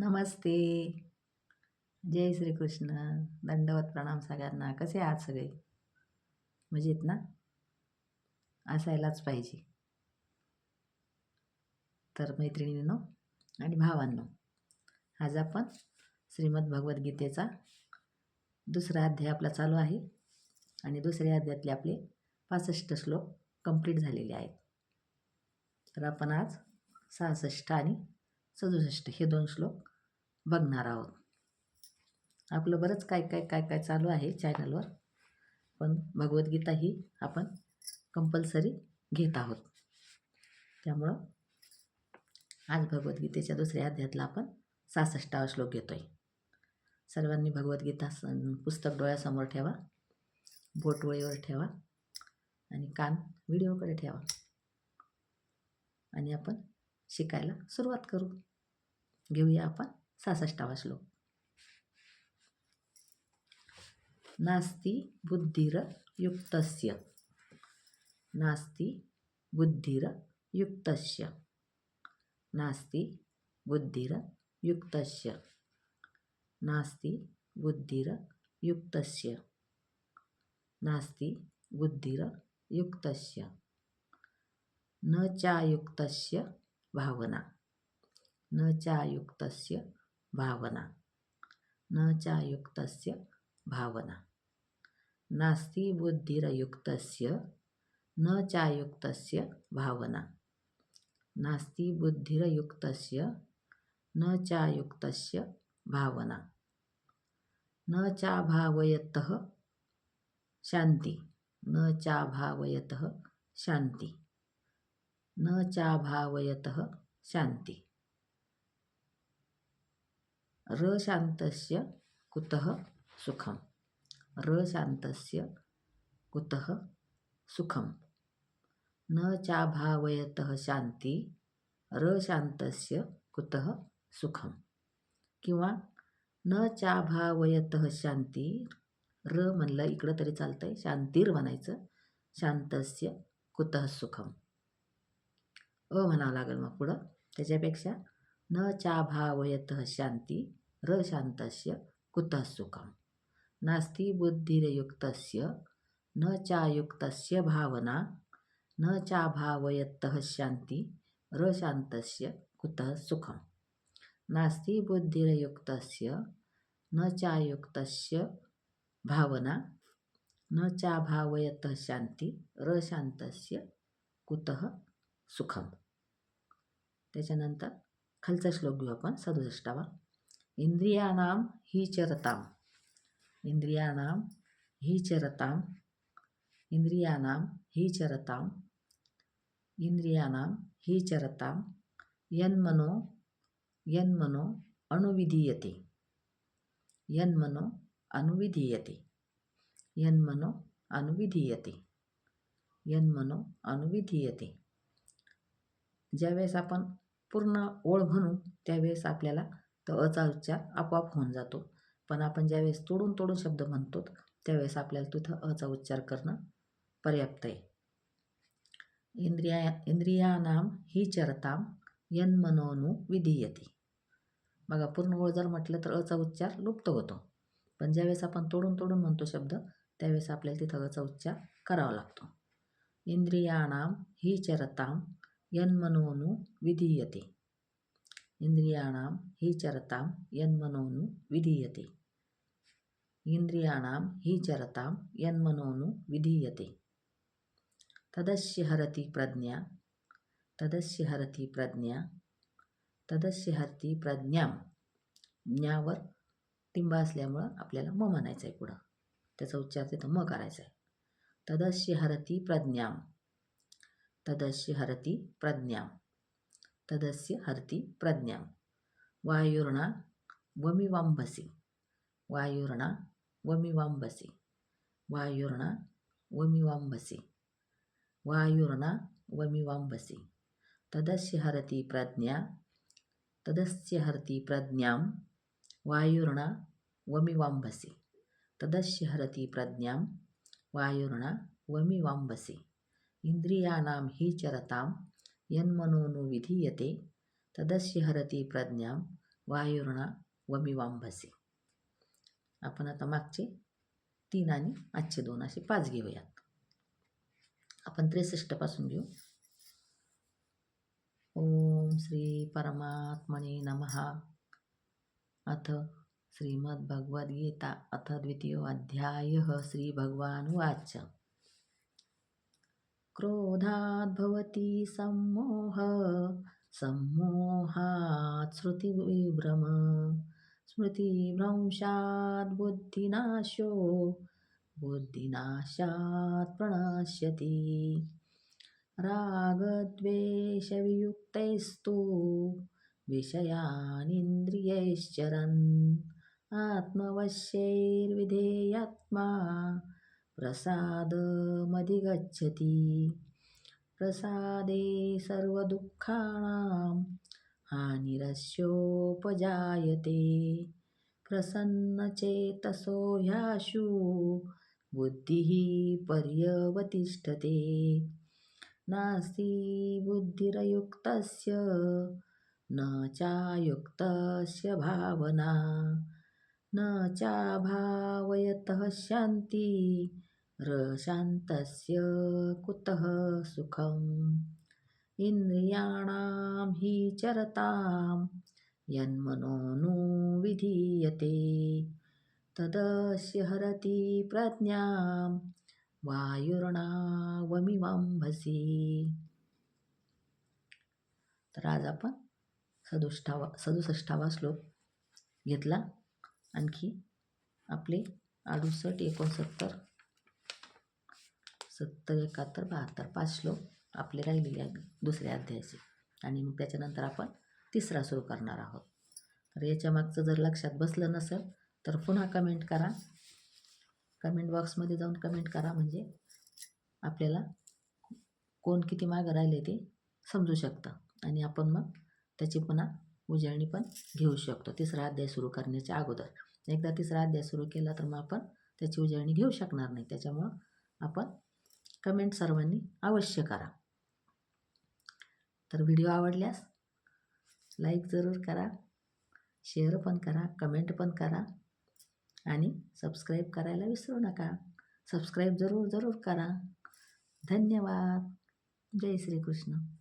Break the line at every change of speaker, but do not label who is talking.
नमस्ते. जय श्रीकृष्ण. दंडवत प्रणाम सगळ्यांना. कसे आहात सगळे? मजेत ना? असायलाच पाहिजे. तर मैत्रिणींनो आणि भावांनो आज आपण श्रीमद भगवद्गीतेचा दुसरा अध्याय आपला चालू आहे आणि दुसऱ्या अध्यायातले आपले पासष्ट श्लोक कंप्लीट झालेले आहेत. तर आपण आज सहासष्ट आणि सदुसष्ट हे दोन श्लोक बघणार आहोत. आपलं बरंच काय काय काय काय चालू आहे चॅनलवर पण भगवद्गीता ही आपण कंपल्सरी घेत आहोत. त्यामुळं आज भगवद्गीतेच्या दुसऱ्या अध्यायातला आपण सहासष्टावा श्लोक घेतो आहे सर्वांनी भगवद्गीता स पुस्तक डोळ्यासमोर ठेवा बोटवळीवर ठेवा आणि कान व्हिडिओकडे ठेवा. आणि आपण शिकायला सुरुवात करू. घेऊया आपण सहासष्टावा श्लोक. नास्ति बुद्धिरयुक्तस्य. नास्ति बुद्धिरयुक्तस्य. नास्ति बुद्धिरयुक्तस्य. नास्ति बुद्धिरयुक्तस्य. नास्ति बुद्धिरयुक्तस्य. न चायुक्तस्य भावना. न चायुक्तस्य भावना। न चायुक्तस्य भावना। नास्ति बुद्धिरयुक्तस्य न चायुक्तस्य भावना। नास्ति बुद्धिरयुक्तस्य न चायुक्तस्य भावना। न चाभावयतः शांती न चाभावयतः शांती न चाभावयतः शांती र कुतः सुखं र कुतः सुखं न चाभावयतः शांती र कुतः सुखं किंवा न चाभावयतः शांती र म्हणलं इकडं तरी चालतं आहे शांतीर म्हणायचं शांतस्य कुतः सुखम? अ म्हणावं लागेल मग पुढं. त्याच्यापेक्षा न चाभावयतः शांती र कुतः सुखं नास्ति बुद्धिरयुक्तस्य न चायुक्तस्य भावना न चाभावयत्तः शान्ति र कुतः सुखं नास्ति बुद्धिरयुक्तस्य न चायुक्तस्य भावना न चाभावयतः शांती र कुतः सुखम त्याच्यानंतर खालचा श्लोक घेऊ आपण सदुसष्टावा। इंद्रियाणां ही चरताम. इंद्रियाणां ही चरताम. इंद्रियाणां ही चरताम. इंद्रियाणां ही चरताम. यन्मनो यन्मनो अणुविधीयते. यन्मनो अनुविधीयते यन्मनो अनुविधीयते यन्मनो अनुविधीयते ज्यावेळेस आपण पूर्ण ओळ म्हणू त्यावेळेस आपल्याला तर अचा उच्चार आपोआप होऊन जातो. पण आपण ज्यावेळेस तोडून तोडून शब्द म्हणतो त्यावेळेस आपल्याला तिथं अचा उच्चार करणं पर्याप्त आहे. इंद्रिया इंद्रियानाम ही चरताम यन्मनोनु विधीयते. बघा पूर्ण ओळ जर म्हटलं तर अचा उच्चार लुप्त होतो. पण ज्यावेळेस आपण तोडून तोडून म्हणतो शब्द त्यावेळेस आपल्याला तिथं अचा उच्चार करावा लागतो. इंद्रियाणाम ही चरताम यन्मनोनु विधीयते. इंद्रियाणां हि चरतां यन्मनोनु विधीयते इन्द्रियाणां हि चरतां यन्मनोनु विधीयते तदस्य हरति प्रज्ञा तदस्य हरति प्रज्ञा तदस्य हरती प्रज्ञाम ज्ञावर टिंबा असल्यामुळं आपल्याला म म्हणायचं आहे पुढं. त्याचा उच्चार तिथं म करायचा आहे तदस्य हरती प्रज्ञाम तदस्य हरती प्रज्ञां. तदस्य हरति प्रज्ञां। वायुर्णा वमिवाम्भसि। वायुर्णा वमिवाम्भसि। वायुर्णा वमिवाम्भसि। वायुर्णा वमिवाम्भसि। तदस्य हरति प्रज्ञा। तदस्य हरति प्रज्ञां वायुर्णा वमिवाम्भसि। तदस्य हरति प्रज्ञां वायुर्णा वमिवाम्भसि। इंद्रियाणां हि चरतां यन्मनोनुविधीयते तदस्य हरति प्रज्ञा वायुर्णा वमिवांभसे आपण आता मागचे तीन आणि आजचे दोन असे पाच घेऊयात. आपण त्रेसष्टपासून घेऊ. ओम श्री परमात्मने नमः. अथ श्रीमद्भगवद्गीता अथ द्वितीयोऽध्यायः श्रीभगवानुवाच। क्रोधात् भवति सम्मोह सम्मोहात् श्रुतिविभ्रम। स्मृतिभ्रंशात् बुद्धिनाशो बुद्धिनाशात् प्रणश्यति। रागद्वेषवियुक्तैस्तु विषयानिन्द्रियैश्चरन्। आत्मवश्यैर्विधेयात्मा प्रसादमधिगच्छति प्रसादे सर्वदुःखानां हानिरस्योपजायते। प्रसन्नचेतसो ह्याशु बुद्धिः पर्यवतिष्ठते। नास्ति बुद्धिरयुक्तस्य न चायुक्तस्य भावना। न चाभावयतः शान्ति रशान्तस्य कुतः सुखम्? इन्द्रियाणां हि चरतां यन्मनोनुविधीयते तदस्य हरति प्रज्ञां वायुर्णावमिवांभसी तर आज आपण सदुष्टावा सदुसष्टावा श्लोक घेतला. आणखी आपले अडुसष्ट एकोणसत्तर सत्तर एकाहत्तर बहात्तर पाच श्लोक आपले राहिलेले आहेत दुसऱ्या अध्यायाचे. आणि मग त्याच्यानंतर आपण तिसरा सुरू करणार आहोत. तर याच्या मागचं जर लक्षात बसलं नसेल तर पुन्हा कमेंट करा. कमेंट बॉक्समध्ये जाऊन कमेंट करा म्हणजे आपल्याला कोण किती मागं राहिले ते समजू शकतं. आणि आपण मग त्याची पुन्हा उजळणी पण घेऊ शकतो. तिसरा अध्याय सुरू करण्याच्या अगोदर. एकदा तिसरा अध्याय सुरू केला तर मग आपण त्याची उजळणी घेऊ शकणार नाही. त्याच्यामुळं आपण कमेंट सर्वांनी अवश्य करा. तर व्हिडिओ आवडल्यास लाईक जरूर करा शेअर पण करा कमेंट पण करा आणि सबस्क्राईब करायला विसरू नका. सबस्क्राईब जरूर जरूर करा. धन्यवाद. जय श्रीकृष्ण.